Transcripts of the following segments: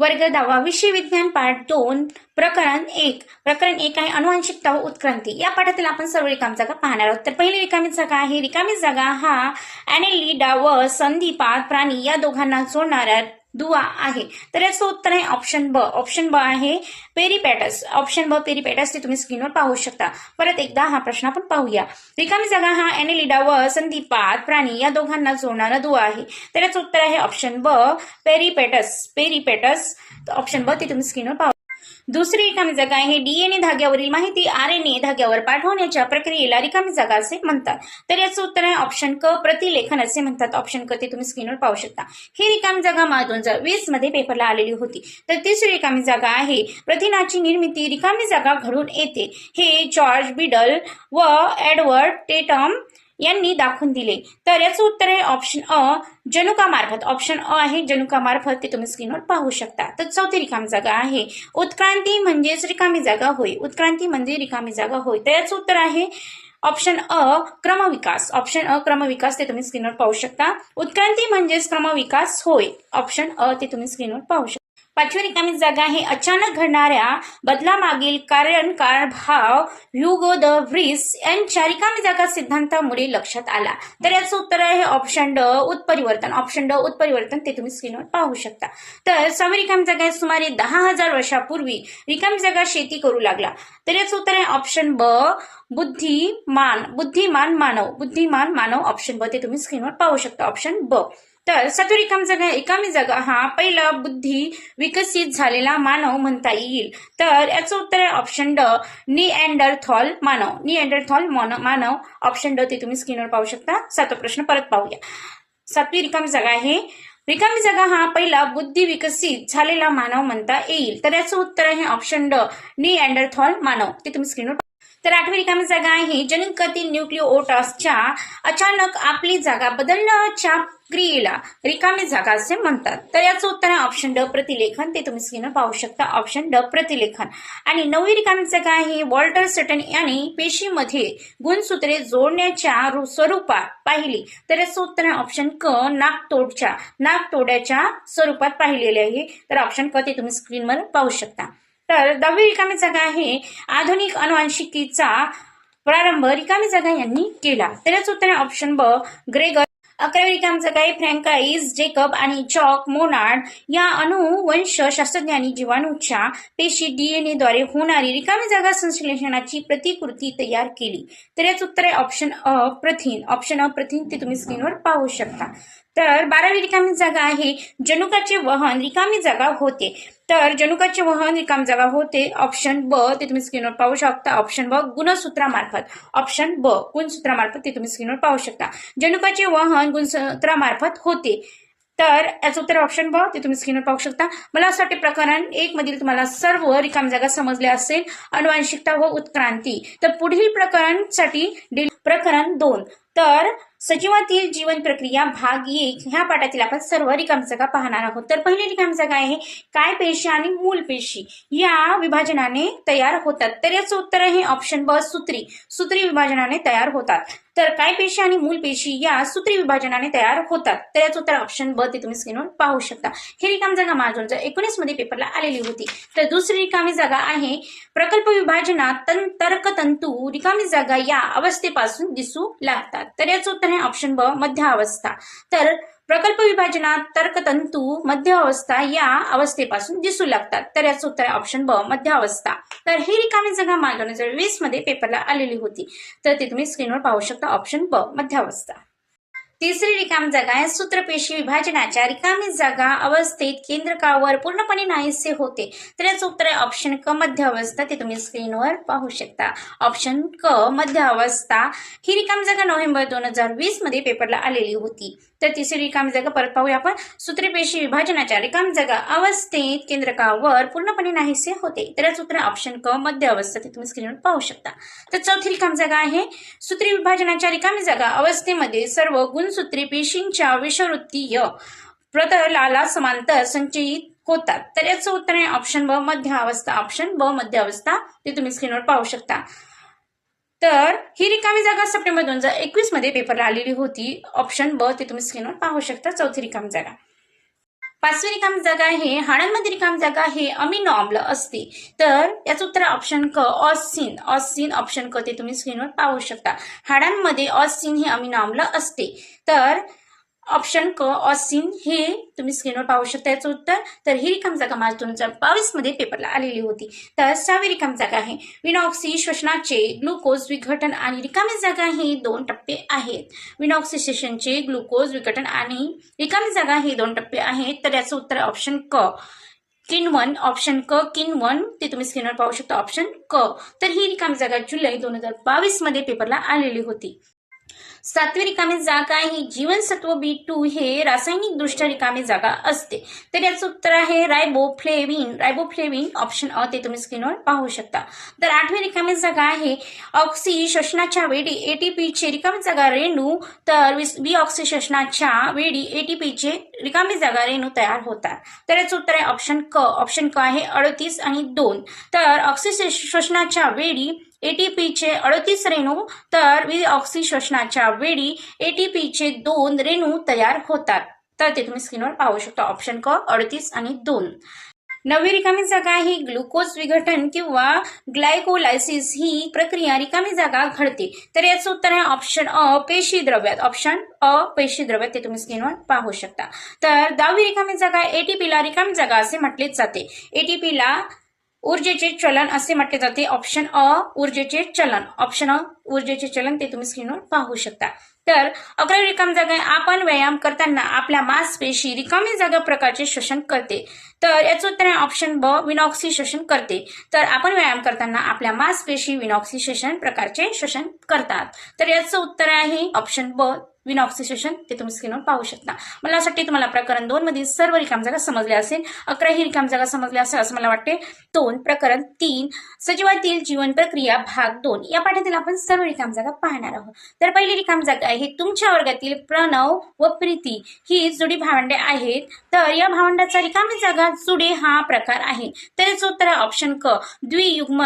वर्ग दहावा विषय विज्ञान पाठ दोन प्रकरण एक. प्रकरण एक आहे अनुवांशिकता व उत्क्रांती. या पाठातील आपण सर्व रिकामी जागा पाहणार आहोत. तर पहिली रिकामी जागा आहे. रिकामी जागा हा अॅनेलिडा व संधिपात प्राणी या दोघांना जोडणाऱ्या दुवा आहे. तर याचं उत्तर आहे ऑप्शन ब. ऑप्शन ब आहे पेरीपॅटस ऑप्शन ब पेरीपॅटस ते तुम्ही स्क्रीनवर पाहू शकता. परत एकदा हा प्रश्न आपण पाहूया. रिकामी जागा हा एनेलिडा व संधिपात प्राणी या दोघांना जोडणारा दुवा आहे. तर याचं उत्तर आहे ऑप्शन ब पेरीपॅटस पेरीपॅटस ऑप्शन ब ते तुम्ही स्क्रीनवर पाहू दुसरी रिकामी जागा आहे. डीएनए धाग्यावरील माहिती आर एन ए धाग्यावर पाठवण्याच्या प्रक्रियेला रिकामी जागा असे म्हणतात. तर याचं उत्तर आहे ऑप्शन क. प्रतिलेखन असे म्हणतात. ऑप्शन क ते तुम्ही स्क्रीनवर पाहू शकता. ही रिकामी जागा मा दोन हजार वीसमध्ये पेपरला आलेली होती. तर तिसरी रिकामी जागा आहे. प्रथिनाची निर्मिती रिकामी जागा घडून येते. हे जॉर्ज बिडल व एडवर्ड टेटम यांनी दाखवून दिले. तर याचं उत्तर आहे ऑप्शन अ जनुकामार्फत ऑप्शन अ आहे जनुकामार्फत ते तुम्ही स्क्रीनवर पाहू शकता. तर चौथी रिकामी जागा आहे. उत्क्रांती म्हणजेच रिकामी जागा होय. उत्क्रांती म्हणजे रिकामी जागा होय. तर याचं उत्तर आहे ऑप्शन अ क्रमविकास. ऑप्शन अ क्रमविकास ते तुम्ही स्क्रीनवर पाहू शकता. उत्क्रांती म्हणजेच क्रमविकास होय. ऑप्शन अ ते तुम्ही स्क्रीनवर पाहू शकता. पाचवी रिकामी जागा आहे अचानक घडणाऱ्या बदलामागील कारण कारणभाव ह्युगो द व्रिस यांच्या रिकामी जागा सिद्धांतामुळे लक्षात आला. तर याचं उत्तर आहे ऑप्शन ड उत्परिवर्तन. ऑप्शन ड उत्परिवर्तन ते तुम्ही स्क्रीनवर पाहू शकता. तर सहावी रिकामी जागा आहे सुमारे दहा हजार वर्षापूर्वी रिकामी जागा शेती करू लागला. तर याचं उत्तर आहे ऑप्शन ब बुद्धिमान. बुद्धिमान मानव. बुद्धिमान मानव ऑप्शन ब ते तुम्ही स्क्रीनवर पाहू शकता. ऑप्शन ब. तर सातवी रिकाम जागा रिकामी जागा हा पहिला बुद्धी विकसित झालेला मानव म्हणता येईल. तर याचं उत्तर आहे ऑप्शन ड निअँडरथॉल मानव. निअँडरथॉल मानव. ऑप्शन ड ते तुम्ही स्क्रीनवर पाहू शकता. सातवा प्रश्न परत पाहूया. सातवी रिकामी जागा आहे. रिकामी जागा हा पहिला बुद्धी विकसित झालेला मानव म्हणता येईल. तर याचं उत्तर आहे ऑप्शन ड निअँडरथॉल मानव. ते तुम्ही स्क्रीनवर तर आठवी रिकामी जागा आहे. जनुकातील न्यूक्लिओटासच्या अचानक आपली जागा बदलण्याच्या क्रियेला रिकामी जागा असे म्हणतात. तर याचं उत्तर आहे ऑप्शन ड प्रतिलेखन. ते तुम्ही स्क्रीनवर पाहू शकता. ऑप्शन ड प्रतिलेखन. आणि नववी रिकामी जागा आहे. वॉल्टर सटन यांनी पेशीमध्ये गुणसूत्रे जोडण्याच्या रु- स्वरूपात पाहिली. तर याचं उत्तर आहे ऑप्शन क नाकतोडच्या नागतोड्याच्या स्वरूपात पाहिलेले आहे. तर ऑप्शन क ते तुम्ही स्क्रीनवर पाहू शकता. तर दहावी रिकामी जागा आहे आधुनिक अनुवांशिकीचा प्रारंभ रिकामी जागा यांनी केला. तर उत्तर आहे ऑप्शन ब ग्रेगर. अकरावी रिकामी जागा आहे फ्रँकाईज जेकब आणि चॉक मोनार्ड या अनुवंश शास्त्रज्ञांनी जीवाणूच्या पेशी डीएनए द्वारे होणारी रिकामी जागा संश्लेषणाची प्रतिकृती तयार केली. तर उत्तर आहे ऑप्शन अ प्रथिन. ऑप्शन अ प्रथिन ते तुम्ही स्क्रीनवर पाहू शकता. तर बारावी रिकामी जागा आहे. जनुकाचे वहन रिकामी जागा होते. तर जनुकाचे वहन रिकाम जागा होते. ऑप्शन ब ते तुम्ही स्क्रीनवर पाहू शकता. ऑप्शन ब गुणसूत्रामार्फत. ऑप्शन ब गुणसूत्रामार्फत ते तुम्ही स्क्रीनवर पाहू शकता. जनुकाचे वहन गुणसूत्रामार्फत होते. तर याचं उत्तर ऑप्शन ब ते तुम्ही स्क्रीनवर पाहू शकता. मला असं वाटते प्रकरण एक मधील तुम्हाला सर्व रिकाम जागा समजल्या असेल. अनुवांशिकता व उत्क्रांती. तर पुढील प्रकरणसाठी प्रकरण दोन. तर सजीवातील जीवन प्रक्रिया भाग एक ह्या पाठातील आपण सर्व रिकाम जागा पाहणार आहोत. तर पहिली रिकाम जागा आहे काय पेशी आणि मूल पेशी? या विभाजनाने तयार होतात. तर याचं उत्तर आहे ऑप्शन ब सूत्री. सूत्री विभाजनाने तयार होतात. तर काय पेशी आणि मूल पेशी या सूत्री विभाजनाने तयार होतात? तर याचं उत्तर ऑप्शन ब ते तुम्ही स्क्रीनवर पाहू शकता. ही रिकाम जागा मार्च दोन हजार एकोणीसमध्ये पेपरला आलेली होती. तर दुसरी रिकामी जागा आहे प्रकल्प विभाजनात तर्कतंतू रिकामी जागा या अवस्थेपासून दिसू लागतात. तर याचं उत्तर आहे ऑप्शन ब मध्य अवस्था तर प्रकल्प विभाजनात तर्कतंतू मध्य अवस्था या अवस्थेपासून दिसू लागतात. तर याचं उत्तर आहे ऑप्शन ब मध्य अवस्था तर ही रिकामी जागा माल दोन हजार वीसमध्ये पेपरला आलेली होती. तर ते तुम्ही स्क्रीनवर पाहू शकता ऑप्शन ब मध्य अवस्था तिसरी रिकामी जागा आहे सूत्रपेशी विभाजनाच्या. रिकामी जागा अवस्थेत केंद्रकावर पूर्णपणे नाहीसे होते. तर याचं उत्तर आहे ऑप्शन क मध्य अवस्था ते तुम्ही स्क्रीनवर पाहू शकता. ऑप्शन क मध्य अवस्था ही रिकामी जागा नोव्हेंबर दोन हजार वीसमध्ये पेपरला आलेली होती. तर तिसरी रिकामी जागा परत पाहूया आपण. सूत्रपेशी विभाजनाच्या रिकामी जागा अवस्थेत केंद्रकावर पूर्णपणे नाहीसे होते. तरच उत्तर ऑप्शन क मध्य अवस्था ते तुम्ही स्क्रीनवर पाहू शकता. तर चौथी रिकामी जागा आहे. सूत्री विभाजनाच्या रिकामी जागा अवस्थेमध्ये सर्व गुणसूत्री पेशींच्या विषवृत्तीय प्रतलाला समांतर संचयित होतात. तर याचं उत्तर आहे ऑप्शन ब मध्य अवस्था. ऑप्शन ब मध्य अवस्था. ते तुम्ही स्क्रीनवर पाहू शकता. तर ही रिकामी जागा सप्टेंबर दोन हजार एकवीसमध्ये पेपरला आलेली होती. ऑप्शन ब ते तुम्ही स्क्रीनवर पाहू शकता. चौथी रिकामी जागा. पाचवी रिकाम जागा आहे. हाडांमध्ये रिकाम जागा हे अमिनो आम्ल असते. तर याचं उत्तर ऑप्शन क ऑसिन ऑसिन ऑप्शन क ते तुम्ही स्क्रीनवर पाहू शकता. हाडांमध्ये ऑसिन हे अमिनो आम्ल असते. तर ऑप्शन क ऑसिन हे तुम्ही स्क्रीनवर पाहू शकता. याचं उत्तर तर ही रिकाम जागा मार्च दोन हजार बावीसमध्ये पेपरला आलेली होती. तर सहावी रिकाम जागा आहे. विनॉक्सी श्वसनाचे ग्लुकोज विघटन आणि रिकामी जागा हे दोन टप्पे आहेत. विनॉक्सिसेशनचे ग्लुकोज विघटन आणि रिकामी जागा हे दोन टप्पे आहेत. तर याचं उत्तर ऑप्शन क किनवन ऑप्शन क किनवन ते तुम्ही स्क्रीनवर पाहू शकता. ऑप्शन क तर ही रिकामी जागा जुलै दोन हजार बावीसमध्ये पेपरला आलेली होती. सातवी रिकामी जागा ही जीवनसत्व बी टू हे रासायनिक दृष्ट्या रिकामी जागा असते. तर याचं उत्तर आहे रायबोफ्लेविन. रायबोफ्लेविन ऑप्शन अ ते तुम्ही स्क्रीनवर पाहू शकता. तर आठवी रिकामी जागा आहे ऑक्सी श्वसनाच्या वेळी एटीपीचे रिकामी जागा रेणू तर बी ऑक्सी श्वसनाच्या वेळी एटीपीचे रिकामी जागा रेणू तयार होतात. तर याचं उत्तर आहे ऑप्शन क. ऑप्शन क आहे अडतीस आणि दोन. तर ऑक्सी श्वसनाच्या वेळी एटीपीचे अडतीस रेणू तर ऑक्सी श्वसनाच्या वेळी एटीपीचे दोन रेणू तयार होतात. तर ते तुम्ही स्क्रीनवर पाहू शकता. ऑप्शन क अडतीस आणि दोन. नवी रिकामी जागा ही ग्लुकोज विघटन किंवा ग्लायकोलायसिस ही प्रक्रिया रिकामी जागा घडते. तर याचं उत्तर आहे ऑप्शन अ पेशी द्रव्यात ऑप्शन अ पेशी द्रव्यात ते तुम्ही स्क्रीनवर पाहू शकता. तर दहावी रिकामी जागा एटीपीला रिकामी जागा असे म्हटले जाते. एटीपीला ऊर्जेचे चलन असे म्हटले जाते. ऑप्शन अ ऊर्जेचे चलन. ऑप्शन अ ऊर्जेचे चलन ते तुम्ही स्क्रीनवर पाहू शकता. तर अकरावी रिकाम जागा आपण व्यायाम करताना आपल्या मांसपेशी रिकामी जागा प्रकारचे शोषण करते. तर याचं उत्तर आहे ऑप्शन ब विनॉक्सी शोषण करते. तर आपण व्यायाम करताना आपल्या मांसपेशी विनॉक्सी शोषण प्रकारचे शोषण करतात. तर याचं उत्तर आहे ऑप्शन ब विनॉक्सिसेशन ते तुम्ही स्क्रीनवर पाहू शकता. मला असं वाटते तुम्हाला प्रकरण दोन मधील सर्व रिकाम जागा समजल्या असेल अकरा ही रिकाम जागा समजल्या असेल असं मला वाटते दोन प्रकरण तीन सजीवातील जीवन प्रक्रिया भाग दोन. या पाठातील आपण सर्व रिकाम जागा पाहणार आहोत. तर पहिली रिकाम जागा आहे तुमच्या वर्गातील प्रणव व प्रीती. ही जुडी भावंडे आहेत. तर या भावंडाचा रिकामी जागा जुडे हा प्रकार आहे. तर याचं उत्तर आहे ऑप्शन क. द्वियुग्म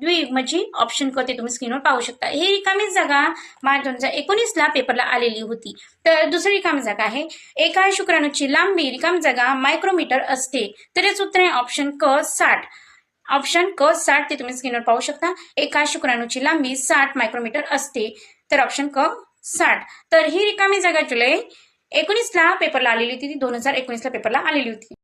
द्वियुग्मची ऑप्शन क ते तुम्ही स्क्रीनवर पाहू शकता. ही रिकामी जागा मार्च दोन हजार एकोणीसला पेपरला आलेली होती. तर दुसरी रिकामी जागा आहे. एका शुक्राणूची लांबी रिकामी जागा मायक्रोमीटर असते. तरच उत्तर आहे ऑप्शन क साठ. ऑप्शन क साठ ते तुम्ही स्क्रीनवर पाहू शकता. एका शुक्राणूची लांबी साठ मायक्रोमीटर असते. तर ऑप्शन क साठ. तर ही रिकामी जागा जुलै एकोणीसला पेपरला आलेली होती. ती दोन हजार एकोणीसला पेपरला आलेली होती.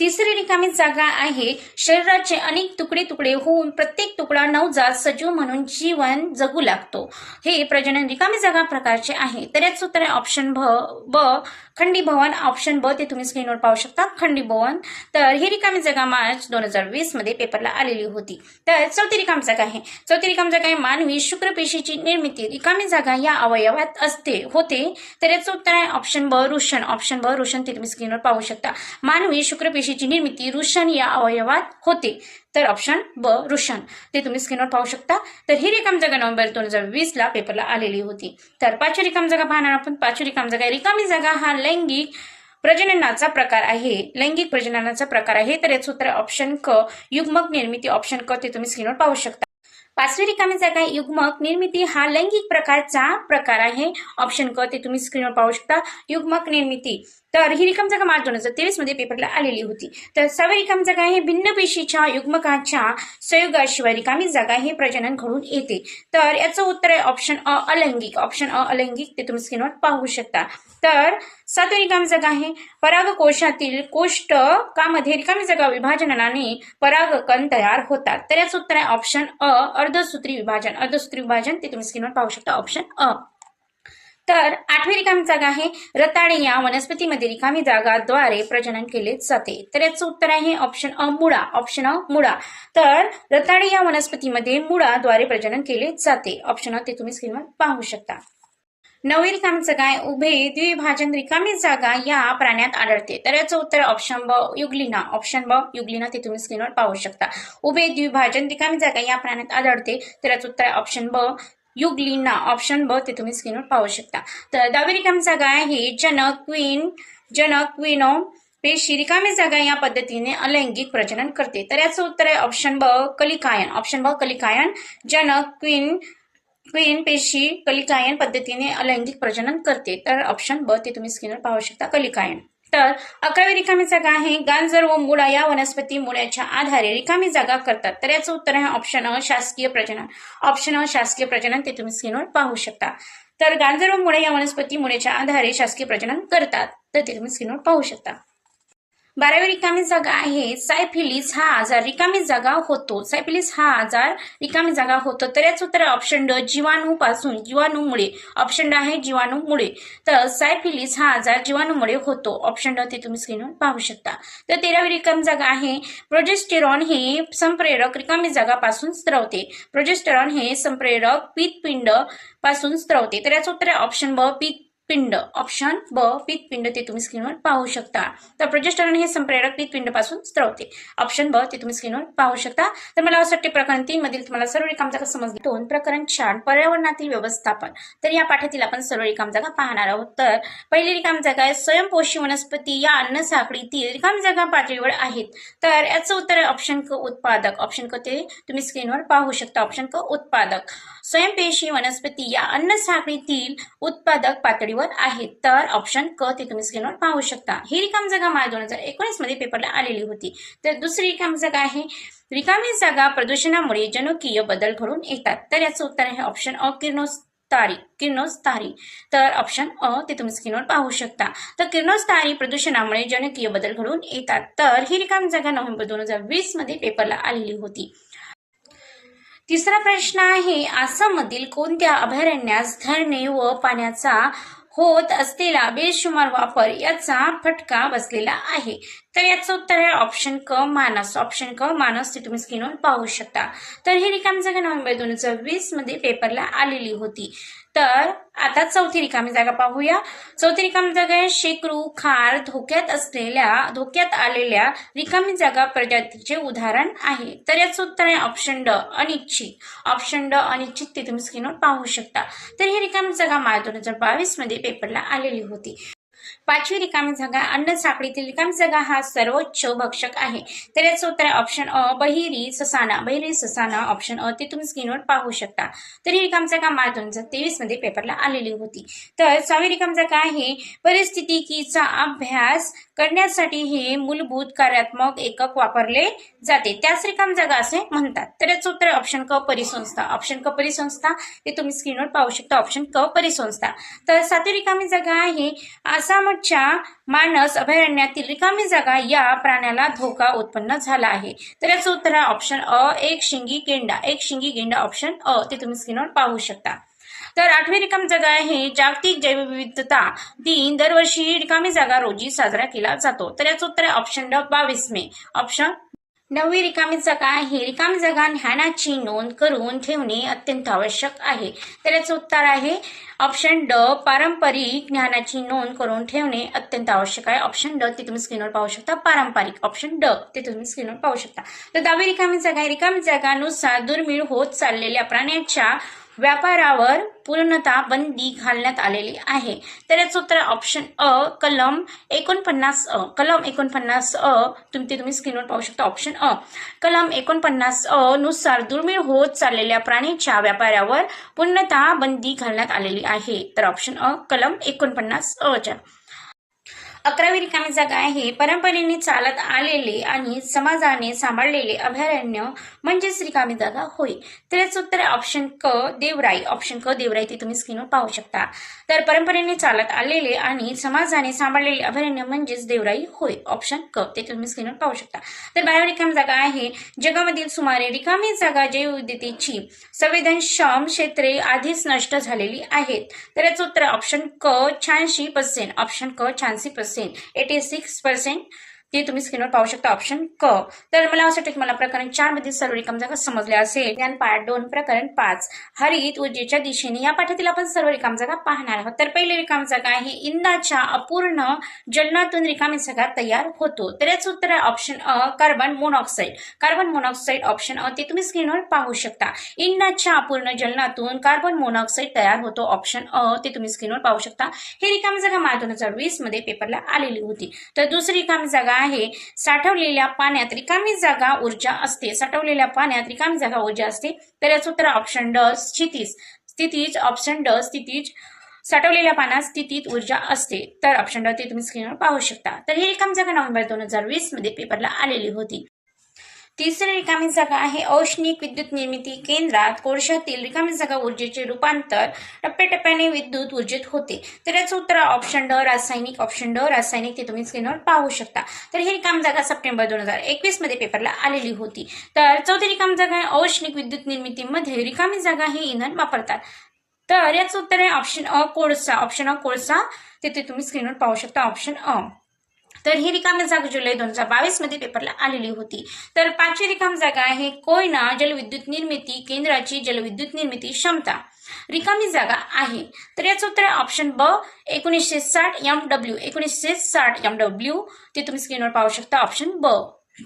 तिसरी रिकामी जागा आहे. शरीराचे अनेक तुकडे तुकडे होऊन प्रत्येक तुकडा नवजात सजीव म्हणून जीवन जगू लागतो. हे प्रजनन रिकामी जागा प्रकारचे आहे. तर याचं उत्तर ऑप्शन भ ब खंडी भवन ऑप्शन ब ते तुम्ही स्क्रीनवर पाहू शकता. खंडी भवन. तर ही रिकामी जागा मार्च दोन हजार वीसमध्ये पेपरला आलेली होती. तर चौथी रिकामी जागा आहे. चौथी रिकामी जागा आहे मानवी शुक्रपेशीची निर्मिती. रिकामी जागा या अवयवात असते होते. तर याचं उत्तर आहे ऑप्शन ब रुशन ऑप्शन ब रुशन ते तुम्ही स्क्रीनवर पाहू शकता. मानवी शुक्रपेशीची निर्मिती रुशन या अवयवात होते. तर ऑप्शन ब रुशन ते तुम्ही स्क्रीनवर पाहू शकता. तर ही रिकाम जागा नोव्हेंबर दोन हजार वीस ला पेपरला आलेली होती. तर पाचवी रिकाम जागा पाहणार आपण. पाचवी रिकाम जागा रिकामी जागा हा लैंगिक प्रजननाचा प्रकार आहे. लैंगिक प्रजननाचा प्रकार आहे. तर याचं उत्तर ऑप्शन क युग्मक निर्मिती ऑप्शन क ते तुम्ही स्क्रीनवर पाहू शकता. पाचवी रिकामी जागा युग्मक निर्मिती हा लैंगिक प्रकारचा प्रकार आहे. ऑप्शन क ते तुम्ही स्क्रीनवर पाहू शकता. युग्मक निर्मिती तर ही रिकाम जागा मार्च दोन हजार तेवीसमध्ये पेपरला आलेली होती. तर सहावी रिकाम जागा आहे भिन्न पेशीच्या युग्मकाच्या संयोगाशिवाय रिकामी जागा हे प्रजनन घडून येते. तर याचं उत्तर आहे ऑप्शन अ अलैंगिक. ऑप्शन अ अलैंगिक ते तुम्ही स्क्रीनवर पाहू शकता. तर सातवी रिकामी जागा आहे परागकोशातील कोष्टकामध्ये रिकामी जागा विभाजनाने परागकण तयार होतात. तर याचं उत्तर आहे ऑप्शन अ अर्धसूत्री विभाजन. अर्धसूत्री विभाजन ते तुम्ही स्क्रीनवर पाहू शकता. ऑप्शन अ. तर आठवी रिकामी जागा आहे. रताळे या वनस्पतीमध्ये रिकामी जागाद्वारे प्रजनन केले जाते. तर याचं उत्तर आहे ऑप्शन अ मुळा. ऑप्शन अ मुळा. तर रताळे या वनस्पतीमध्ये मुळाद्वारे प्रजनन केले जाते. ऑप्शन अ ते तुम्ही स्क्रीनवर पाहू शकता. नवी रिकामी जागा आहे. उभे द्विभाजन रिकामी जागा या प्राण्यात आढळते. तर याचं उत्तर ऑप्शन ब युगलिना. ऑप्शन ब युगलिना ते तुम्ही स्क्रीनवर पाहू शकता. उभे द्विभाजन रिकामी जागा या प्राण्यात आढळते. तर याचं उत्तर ऑप्शन ब युगलिना ऑप्शन ब ते तुम्ही स्क्रीनवर पाहू शकता. तर दहावी रिकामी जागा आहे. जनक क्वीन जनक क्वीनो पेशी रिकामी जागा या पद्धतीने अलैंगिक प्रजनन करते. तर याचं उत्तर आहे ऑप्शन ब कलिकायन. ऑप्शन ब कलिकायन. जनक क्वीन क्वीन पेशी कलिकायन पद्धतीने अलैंगिक प्रजनन करते. तर ऑप्शन ब ते तुम्ही स्क्रीनवर पाहू शकता कलिकायन. तर अकरावी रिकामी जागा आहे. गांजर व मुळा या वनस्पती मुळ्याच्या आधारे रिकामी जागा करतात. तर याचं उत्तर आहे ऑप्शन अ शासकीय प्रजनन. ऑप्शन अ शासकीय प्रजनन ते तुम्ही स्क्रीनवर पाहू शकता. तर गांजर व मुळे या वनस्पती मुळेच्या आधारे शासकीय प्रजनन करतात. तर ते तुम्ही स्क्रीनवर पाहू शकता. बारावी रिकामी जागा आहे. सायफिलिस हा आजार रिकामी जागा होतो. सायफिलिस हा आजार रिकामी जागा होतो. तर याच उत्तर ऑप्शन ड जीवाणूपासून जीवाणूमुळे. ऑप्शन ड आहे जीवाणूमुळे. तर सायफिलिस हा आजार जीवाणूमुळे होतो. ऑप्शन ड ते तुम्ही स्क्रीनवर पाहू शकता. तर तेरावी रिकामी जागा आहे. प्रोजेस्टेरॉन हे संप्रेरक रिकामी जागापासून स्त्रवते प्रोजेस्टेरॉन हे संप्रेरक पित्तपिंडपासून स्त्रवते तर याचं उत्तर ऑप्शन ब पित पिंड. ऑप्शन ब पित्तपिंड ते तुम्ही स्क्रीनवर पाहू शकता. तर प्रोजेस्टरॉन हे संप्रेरक पित्तपिंडपासून स्त्रवते ऑप्शन ब ते तुम्ही स्क्रीनवर पाहू शकता. तर मला असं वाटते प्रकरण तीन मधील तुम्हाला सर्व रिकाम जागा समजली. दोन प्रकरण चार पर्यावरणातील व्यवस्थापन. तर या पाठातील आपण सर्व रिकाम जागा पाहणार आहोत. तर पहिली रिकाम जागा आहे स्वयंपोषी वनस्पती या अन्न साखळीतील रिकाम जागा पातळीवर आहेत. तर याचं उत्तर आहे ऑप्शन क उत्पादक. ऑप्शन क ते तुम्ही स्क्रीनवर पाहू शकता. ऑप्शन क उत्पादक. स्वयंपेशी वनस्पती या अन्न साखळीतील उत्पादक पातळीवर आहेत. तर ऑप्शन क ते तुम्ही स्क्रीनवर पाहू शकता. ही रिकाम जागा मार्च दोन हजार एकोणीसमध्ये पेपरला आलेली होती. तर दुसरी रिकाम जागा आहे. रिकामी जागा प्रदूषणामुळे जनुकीय बदल घडून येतात. तर याचं उत्तर आहे ऑप्शन अ किरणोस्तारी किरणोस्तारी तर ऑप्शन अ ते तुम्ही स्क्रीनवर पाहू शकता. तर किरणोस्तारी प्रदूषणामुळे जनुकीय बदल घडून येतात. तर ही रिकाम जागा नोव्हेंबर दोन हजार वीसमध्ये पेपरला आलेली होती. तिसरा प्रश्न आहे आसाममधील कोणत्या अभयारण्यास धरणे व पाण्याचा होत असलेला बेशुमार वापर याचा फटका बसलेला आहे? तर याचं उत्तर आहे ऑप्शन क मानस. ऑप्शन क मानस ते तुम्ही स्क्रीनवर पाहू शकता. तर हे रिकाम जागा नोव्हेंबर दोन हजार वीसमध्ये पेपरला आलेली होती. तर आता चौथी रिकामी जागा पाहूया. चौथी रिकामी जागा आहे शेकरू खार धोक्यात असलेल्या धोक्यात आलेल्या रिकामी जागा प्रजातीचे उदाहरण आहे. तर याचं उत्तर आहे ऑप्शन ड अनिश्चित ऑप्शन ड अनिश्चित ते तुम्ही स्क्रीनवर पाहू शकता. तर ही रिकामी जागा मार्च दोन हजार बावीसमध्ये पेपरला आलेली होती. पाचवी रिकामी जागा अन्न साखळीतील रिकामी जागा हा सर्वोच्च भक्षक आहे. तर याचं उत्तर ऑप्शन अ बहिरी ससाना. बहिरी ससाना ऑप्शन अ ते तुम्ही स्क्रीनवर पाहू शकता. तर ही रिकामी जागा मार्च दोन हजार तेवीसमध्ये पेपरला आलेली होती. तर सहावी रिकामी जागा आहे परिस्थितिकीचा अभ्यास करण्यासाठी हे मूलभूत कार्यात्मक एकक वापरले जाते. त्याच रिकाम जागा असे म्हणतात. तर याचं उत्तर ऑप्शन क परिसंस्था. ऑप्शन क परिसंस्था. हे तुम्ही स्क्रीनवर पाहू शकता. ऑप्शन क परिसंस्था. तर सातवी रिकामी जागा आहे. आसामच्या मानस अभयारण्यातील रिकामी जागा या प्राण्याला धोका उत्पन्न झाला आहे. तर याचं उत्तर आहे ऑप्शन अ एक शिंगी गेंडा. एक शिंगी गेंडा ऑप्शन अ. ते तुम्ही स्क्रीनवर पाहू शकता. तर आठवी रिकामी जागा आहे. जागतिक जैवविविधता दिन दरवर्षी रिकामी जागा रोजी साजरा केला जातो. तर याचं उत्तर आहे ऑप्शन ड बावीस मे. ऑप्शन नववी रिकामी जागा आहे. रिकामी जागा ज्ञानाची नोंद करून ठेवणे अत्यंत आवश्यक आहे. तर याचं उत्तर आहे ऑप्शन ड पारंपरिक ज्ञानाची नोंद करून ठेवणे अत्यंत आवश्यक आहे. ऑप्शन ड ते तुम्ही स्क्रीनवर पाहू शकता. पारंपरिक. ऑप्शन ड ते तुम्ही स्क्रीनवर पाहू शकता. तर दहावी रिकामी जागा आहे. रिकामी जागानुसार दुर्मिळ होत चाललेल्या प्राण्यांच्या व्यापारावर पूर्णतः बंदी घालण्यात आलेली आहे. तर याचं उत्तर ऑप्शन अ कलम एकोणपन्नास अ. कलम एकोणपन्नास अ तुम्ही ते तुम्ही स्क्रीनवर पाहू शकता. ऑप्शन अ. कलम एकोणपन्नास अ नुसार दुर्मिळ होत चाललेल्या प्राणीच्या व्यापारावर पूर्णतः बंदी घालण्यात आलेली आहे. तर ऑप्शन अ कलम एकोणपन्नास अ च्या. अकरावी रिकामी जागा आहे. परंपरेने चालत आलेले आणि समाजाने सांभाळलेले अभयारण्य म्हणजेच रिकामी जागा होय. तर याचं उत्तर ऑप्शन क देवराई. ऑप्शन क देवराई ते तुम्ही स्क्रीनवर पाहू शकता. तर परंपरेने चालत आलेले आणि समाजाने सांभाळलेले अभयारण्य म्हणजेच देवराई होय. ऑप्शन क. ते तुम्ही स्क्रीनवर पाहू शकता. तर बारावी रिकामी जागा आहे. जगामधील सुमारे रिकामी जागा जैवविविधतेची संवेदनक्षम क्षेत्रे आधीच नष्ट झालेली आहेत. तर याचं उत्तर ऑप्शन क शहाऐंशी पर्सेंट ऑप्शन क शहाऐंशी percent percent. It is six percent ते तुम्ही स्क्रीनवर पाहू शकता. ऑप्शन क. तर मला असं वाटतं की मला प्रकरण चारमध्ये सर्व रिकाम जागा समजल्या असेल. ज्ञान पाठ दोन प्रकरण पाच. हरित ऊर्जेच्या दिशेने या पाठातील आपण सर्व रिकाम जागा पाहणार आहोत. तर पहिली रिकाम जागा आहे इंदाच्या अपूर्ण जलनातून रिकामी जागा तयार होतो. तर याचं उत्तर आहे ऑप्शन अ carbon monoxide carbon monoxide option अ ते तुम्ही स्क्रीनवर पाहू शकता. इंदाच्या अपूर्ण जलनातून कार्बन मोनॉक्साईड तयार होतो. ऑप्शन अ ते तुम्ही स्क्रीनवर पाहू शकता. ही रिकामी जागा मार्च दोन हजार वीसमध्ये पेपरला आलेली होती. तर दुसरी रिकामी जागा आहे. साठवलेल्या पाण्यात रिकामी जागा ऊर्जा असते. साठवलेल्या पाण्यात रिकामी जागा ऊर्जा असते. तर याचं उत्तर ऑप्शन ड स्थितीज स्थितीज ऑप्शन ड स्थितीज साठवलेल्या पानात स्थितीत ऊर्जा असते. तर ऑप्शन ड ते तुम्ही स्क्रीनवर पाहू शकता. तर ही रिकामी जागा नोव्हेंबर दोन हजार वीसमध्ये पेपरला आलेली होती. तिसरी रिकामी जागा आहे. औष्णिक विद्युत निर्मिती केंद्रात कोळशातील रिकामी जागा ऊर्जेचे रूपांतर टप्प्याटप्प्याने विद्युत ऊर्जेत होते. तर याचं उत्तर ऑप्शन ड रासायनिक ऑप्शन ड रासायनिक ते तुम्ही स्क्रीनवर पाहू शकता. तर ही रिकामी जागा सप्टेंबर दोन हजार एकवीसमध्ये पेपरला आलेली होती. तर चौथी रिकामी जागा आहे. औष्णिक विद्युत निर्मितीमध्ये रिकामी जागा हे इंधन वापरतात. तर याचं उत्तर आहे ऑप्शन अ कोळसा. ऑप्शन अ कोळसा. ते ते तुम्ही स्क्रीनवर पाहू शकता. ऑप्शन अ. तर ही रिकामी जागा जुलै दोन हजार बावीसमध्ये पेपरला आलेली होती. तर पाचवी रिकामी जागा आहे कोयना जलविद्युत निर्मिती केंद्राची जलविद्युत निर्मिती क्षमता. रिकामी जागा आहे. तर याचं उत्तर आहे ऑप्शन ब एकोणीसशे साठ एम डब्ल्यू एकोणीसशे साठ एम डब्ल्यू ते तुम्ही स्क्रीनवर पाहू शकता ऑप्शन ब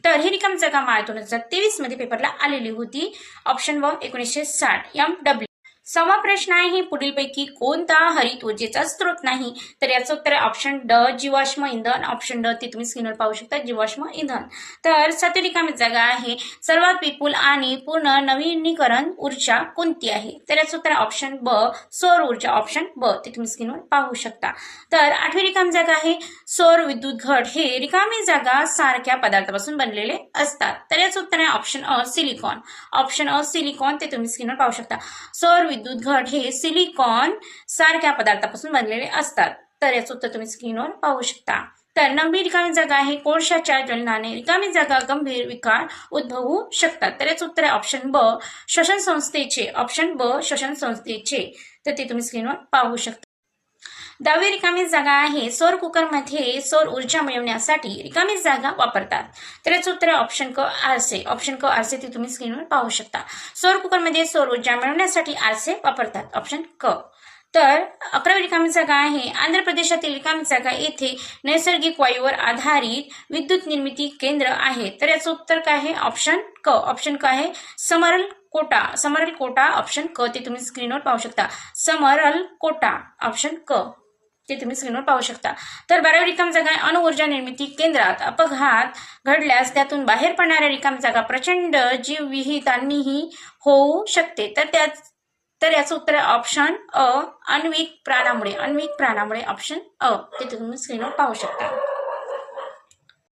तर ही रिकामी जागा माय दोन हजार तेवीसमध्ये पेपरला आलेली होती. ऑप्शन ब एकोणीसशे साठ एम डब्ल्यू सहावा प्रश्न आहे पुढीलपैकी कोणता हरित ऊर्जेचा स्रोत नाही? तर याचं उत्तर आहे ऑप्शन ड जीवाश्म इंधन. ऑप्शन ड ते तुम्ही स्क्रीनवर पाहू शकता जीवाश्म इंधन. तर सातवी रिकामी जागा आहे. सर्वात विपुल आणि पूर्ण नवीनीकरण ऊर्जा कोणती आहे? तर याचं उत्तर ऑप्शन ब सौर ऊर्जा. ऑप्शन ब ते तुम्ही स्क्रीनवर पाहू शकता. तर आठवी रिकामी जागा आहे. सौर विद्युत घट हे रिकामी जागा सारख्या पदार्थापासून बनलेले असतात. तर याचं उत्तर आहे ऑप्शन अ सिलिकॉन ऑप्शन अ सिलिकॉन ते तुम्ही स्क्रीनवर पाहू शकता. सौर विद्युत घट हे सिलिकॉन सारख्या पदार्थापासून बनलेले असतात. तर याचं उत्तर तुम्ही स्क्रीनवर पाहू शकता. तर नववी रिकामी जागा आहे कोळशाच्या ज्वलनाने रिकामी जागा गंभीर विकार उद्भवू शकतात. तर याचं उत्तर आहे ऑप्शन ब श्वसन संस्थेचे. ऑप्शन ब श्वसन संस्थेचे. तर ते तुम्ही स्क्रीनवर पाहू शकता. दहावी रिकामी जागा आहे. सौर कुकरमध्ये सौर ऊर्जा मिळवण्यासाठी रिकामी जागा वापरतात. तर याचं उत्तर ऑप्शन क आरसे ऑप्शन क आरसे ते तुम्ही स्क्रीनवर पाहू शकता. सौर कुकरमध्ये सौर ऊर्जा मिळवण्यासाठी आरसे वापरतात. ऑप्शन क. तर अकरावी रिकामी जागा आहे. आंध्र प्रदेशातील रिकामी जागा येथे नैसर्गिक वायूवर आधारित विद्युत निर्मिती केंद्र आहे. तर याचं उत्तर काय आहे? ऑप्शन क. ऑप्शन क आहे समरल कोटा. समरल कोटा ऑप्शन क. ते तुम्ही स्क्रीनवर पाहू शकता. समरल कोटा ऑप्शन क. ते तुम्ही स्क्रीनवर पाहू शकता. तर बारावी रिकाम जागा अणुऊर्जा निर्मिती केंद्रात अपघात घडल्यास त्यातून बाहेर पडणाऱ्या रिकाम जागा प्रचंड जीवविहितांनीही होऊ शकते. तर त्या तर याचं उत्तर आहे ऑप्शन अ अन्विक प्राणामुळे अन्विक प्राणामुळे ऑप्शन अ ते तुम्ही स्क्रीनवर पाहू शकता.